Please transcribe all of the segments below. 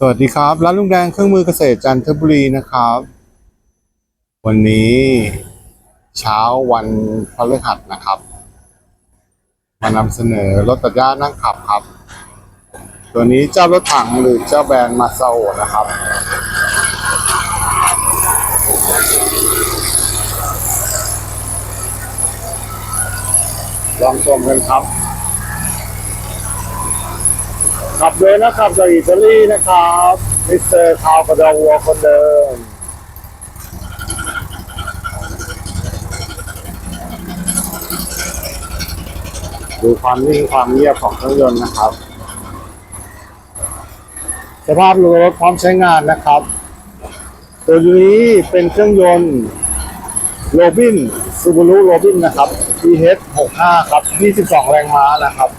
สวัสดีครับ ร้านลุงแดงเครื่องมือเกษตรจันทบุรีนะครับ วันนี้เช้าวันพฤหัสนะครับ มานำเสนอรถตัดหญ้านั่งขับครับ ตัวนี้เจ้ารถถังหรือเจ้าแบรนด์มาซาโอนะครับ ลองชมกันครับ ขับเลยนะครับ จากอิตาลีนะครับมิสเตอร์คาวกระดองวัวคนเดิมดูความนิ่งความเงียบของเครื่องยนต์นะครับ สภาพรถพร้อมใช้งานนะครับ ตัวนี้เป็นเครื่องยนต์โรบินซูบูรุโรบินนะครับ PH 65 ครับ 22 แรงม้านะครับ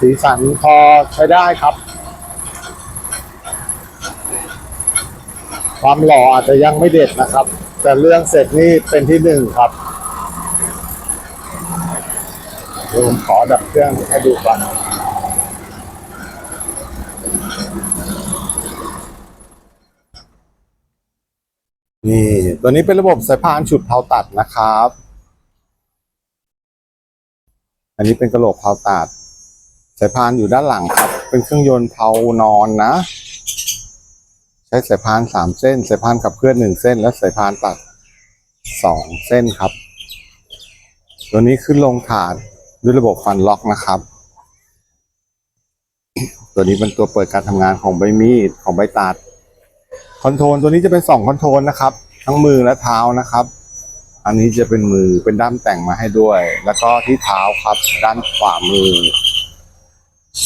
สีสันพอใช้ได้ครับ ความหล่ออาจจะยังไม่เด็ดนะครับ แต่เรื่องเสร็จนี่เป็นที่หนึ่งครับเดี๋ยวผมขอดับเครื่องให้ดูก่อนนี่ ตัวนี้เป็นระบบสายพานฉุดเผาตัดนะครับ อันนี้เป็นกระโหลกเผาตัด สายพานอยู่ด้านหลังครับ เป็นเครื่องยนต์เผานอนนะ ใช้สายพานสามเส้น สายพานกับเคลื่อนหนึ่งเส้น และสายพานตัดสองเส้นครับ ตัวนี้ขึ้นลงถาดด้วยระบบฟันล็อกนะครับ ตัวนี้เป็นตัวเปิดการทำงานของใบมีดของใบตัด คอนโทรลตัวนี้จะเป็นสองคอนโทรลนะครับ ทั้งมือและเท้านะครับ อันนี้จะเป็นมือเป็นด้ามแต่งมาให้ด้วย แล้วก็ที่เท้าครับ ด้านขวามือ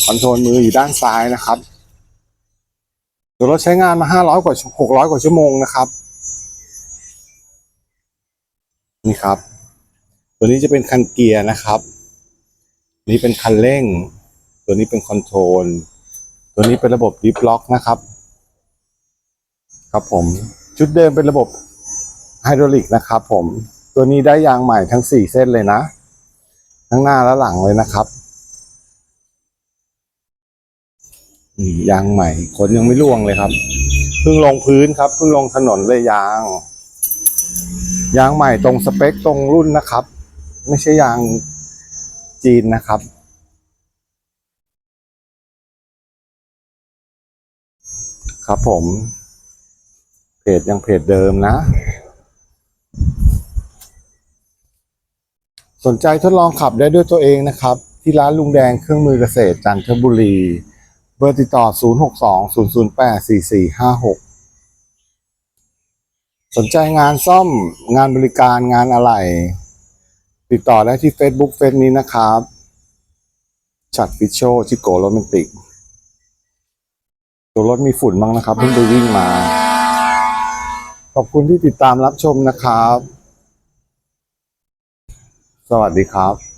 คอนโทรลมืออยู่ด้านซ้ายนะครับตัวรถใช้งานมา 500 กว่า 600 กว่าชั่วโมงนะครับ นี่ครับ ตัวนี้จะเป็นคันเกียร์นะครับ นี่เป็นคันเร่ง ตัวนี้เป็นคอนโทรล ตัวนี้เป็นระบบดิฟล็อกนะครับ ครับผม ชุดเดิมเป็นระบบไฮดรอลิกนะครับผม ตัวนี้ได้ยางใหม่ทั้ง 4 เส้นเลยนะ ทั้งหน้าและหลังเลยนะครับ ยางใหม่ขนยังไม่ร่วงเลยครับเพิ่งลงพื้นครับเพิ่งลงถนนเลยยาง ยางใหม่ตรงสเปคตรงรุ่นนะครับ ไม่ใช่ยางจีนนะครับ ครับผม เพจยังเพจเดิมนะ สนใจทดลองขับได้ด้วยตัวเองนะครับ ที่ร้านลุงแดงเครื่องมือเกษตรจันทบุรี บอร์ติดต่อ 062 008 4456 สนใจงานซ่อมงานบริการงานอะไร ติดต่อได้ที่ Facebook เฟซนี้นะครับ ชัดฟิชโชชิโกโรแมนติก ตัวรถมีฝุ่นบ้างนะครับ เพิ่งไปวิ่งมา ขอบคุณที่ติดตามรับชมนะครับ สวัสดีครับ